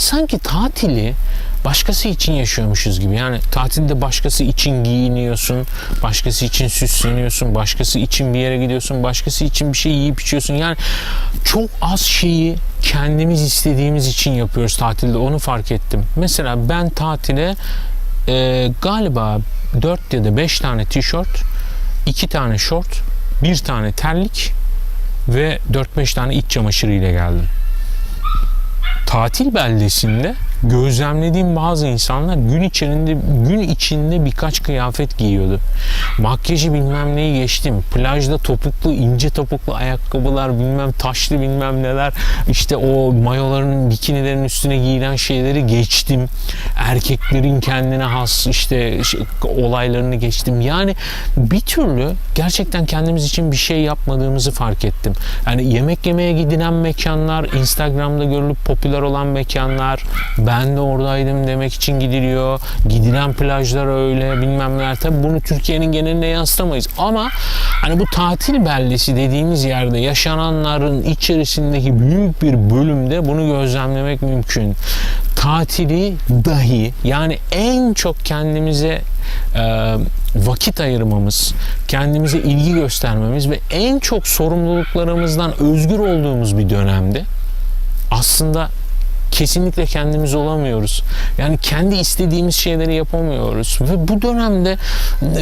sanki tatili başkası için yaşıyormuşuz gibi. Yani tatilde başkası için giyiniyorsun, başkası için süsleniyorsun, başkası için bir yere gidiyorsun, başkası için bir şey yiyip içiyorsun. Yani çok az şeyi kendimiz istediğimiz için yapıyoruz tatilde. Onu fark ettim. Mesela ben tatile e, galiba 4 ya da 5 tane tişört, 2 tane şort, 1 tane terlik ve 4-5 tane iç çamaşırı ile geldim. Tatil beldesinde gözlemlediğim bazı insanlar gün içinde gün içinde birkaç kıyafet giyiyordu. Makyajı bilmem neyi geçtim. Plajda topuklu, ince topuklu ayakkabılar, bilmem taşlı bilmem neler. işte o mayoların, bikinilerin üstüne giyilen şeyleri geçtim. Erkeklerin kendine has işte olaylarını geçtim. Yani bir türlü gerçekten kendimiz için bir şey yapmadığımızı fark ettim. Yani yemek yemeye gidilen mekanlar, Instagram'da görülüp popüler olan mekanlar, ben de oradaydım demek için gidiliyor. Gidilen plajlar öyle bilmem neler. Tabii bunu Türkiye'nin geneline yansıtamayız. Ama hani bu tatil beldesi dediğimiz yerde yaşananların içerisindeki büyük bir bölümde bunu gözlemlemek mümkün. Tatili dahi yani en çok kendimize e, vakit ayırmamız, kendimize ilgi göstermemiz ve en çok sorumluluklarımızdan özgür olduğumuz bir dönemde aslında kesinlikle kendimiz olamıyoruz. Yani kendi istediğimiz şeyleri yapamıyoruz. Ve bu dönemde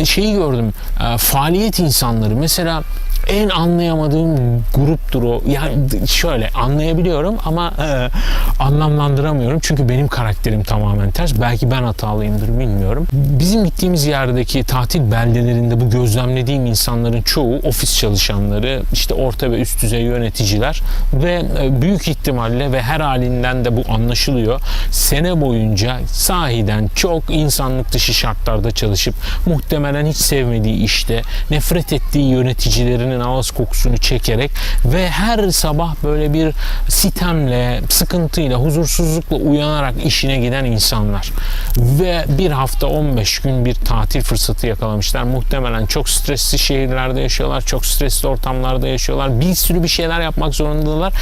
şeyi gördüm. e, Faaliyet insanları mesela en anlayamadığım gruptur o. Yani şöyle anlayabiliyorum ama e, anlamlandıramıyorum. Çünkü benim karakterim tamamen ters. Belki ben hatalıyımdır bilmiyorum. Bizim gittiğimiz yerdeki tatil beldelerinde bu gözlemlediğim insanların çoğu ofis çalışanları, işte orta ve üst düzey yöneticiler ve e, büyük ihtimalle ve her halinden de bu anlaşılıyor. Sene boyunca sahiden çok insanlık dışı şartlarda çalışıp muhtemelen hiç sevmediği işte, nefret ettiği yöneticilerinin ağız kokusunu çekerek ve her sabah böyle bir sitemle, sıkıntıyla, huzursuzlukla uyanarak işine giden insanlar. Ve bir hafta 15 gün bir tatil fırsatı yakalamışlar. Muhtemelen çok stresli şehirlerde yaşıyorlar, çok stresli ortamlarda yaşıyorlar. Bir sürü bir şeyler yapmak zorundalar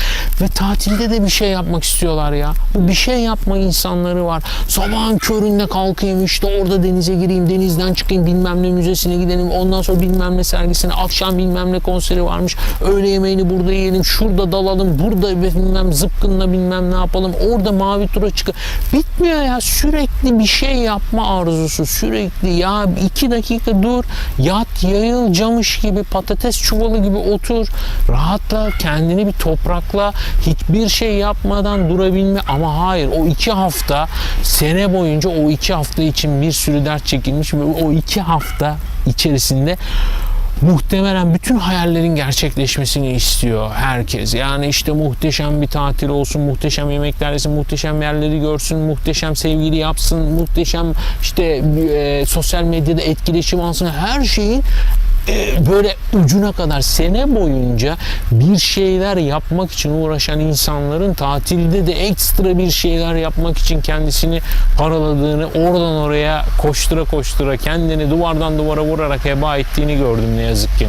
ve tatilde de bir şey yapmak istiyorlar ya. Bu bir şey yapma insanları var. Sabahın köründe kalkayım işte orada denize gireyim, denizden çıkayım, bilmem ne müzesine gidelim. Ondan sonra bilmem ne sergisine, akşam bilmem ne konseri varmış. Öğle yemeğini burada yiyelim, şurada dalalım, burada bilmem zıpkınla bilmem ne yapalım. Orada mavi tura çıkı. Bitmiyor ya sürekli bir şey yapma arzusu sürekli ya iki dakika dur yat yayıl camış gibi patates çuvalı gibi otur rahatla kendini bir toprakla hiçbir şey yapmadan durabilme ama hayır o iki hafta sene boyunca o iki hafta için bir sürü dert çekilmiş ve o iki hafta içerisinde muhtemelen bütün hayallerin gerçekleşmesini istiyor herkes. Yani işte muhteşem bir tatil olsun, muhteşem yemekler yesin, muhteşem yerleri görsün, muhteşem sevgili yapsın, muhteşem işte e, sosyal medyada etkileşim alsın. Her şeyin böyle ucuna kadar sene boyunca bir şeyler yapmak için uğraşan insanların tatilde de ekstra bir şeyler yapmak için kendisini paraladığını oradan oraya koştura koştura kendini duvardan duvara vurarak heba ettiğini gördüm ne yazık ki.